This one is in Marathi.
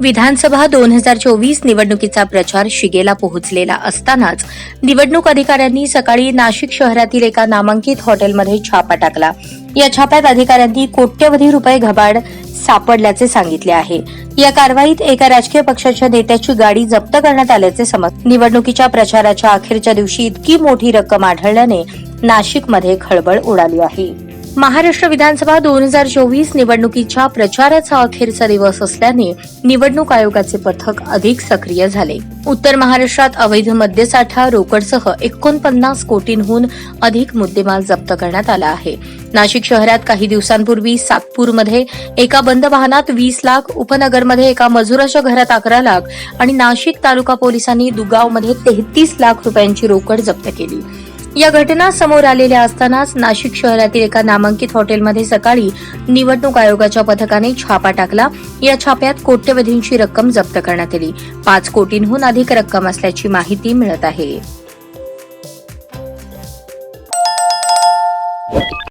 विधानसभा दोन हजार चोवीस निवडणुकीचा प्रचार शिगेला पोहोचलेला असतानाच निवडणूक अधिकाऱ्यांनी सकाळी नाशिक शहरातील एका नामांकित हॉटेलमध्ये छापा टाकला. या छाप्यात अधिकाऱ्यांनी कोट्यवधी रुपये घबाड सापडल्याचे सांगितले आहे. या कारवाईत एका राजकीय पक्षाच्या नेत्याची गाडी जप्त करण्यात आल्याचे समज निवडणुकीच्या प्रचाराच्या अखेरच्या दिवशी इतकी मोठी रक्कम आढळल्याने नाशिकमध्ये खळबळ उडाली आहे. महाराष्ट्र विधानसभा दोन हजार चोवीस निवडणुकीच्या प्रचाराचा अखेरचा दिवस असल्याने निवडणूक आयोगाचे पथक अधिक सक्रिय झाले. उत्तर महाराष्ट्रात अवैध मद्यसाठा रोकडसह एकोणपन्नास कोटींहून अधिक मुद्देमाल जप्त करण्यात आला आहे. नाशिक शहरात काही दिवसांपूर्वी सातपूरमध्ये एका बंद वाहनात वीस लाख उपनगरमध्ये एका मजुराच्या घरात अकरा लाख आणि नाशिक तालुका पोलिसांनी दुगावमध्ये तेहतीस लाख रुपयांची रोकड जप्त केली. या घटना समोर आलेल्या असतानाच नाशिक शहरातील एका नामांकित हॉटेलमध्ये सकाळी निवडणूक आयोगाच्या पथकाने छापा टाकला. या छाप्यात कोट्यवधींची रक्कम जप्त करण्यात आली. पाच कोटींहून अधिक रक्कम असल्याची माहिती मिळत आहे.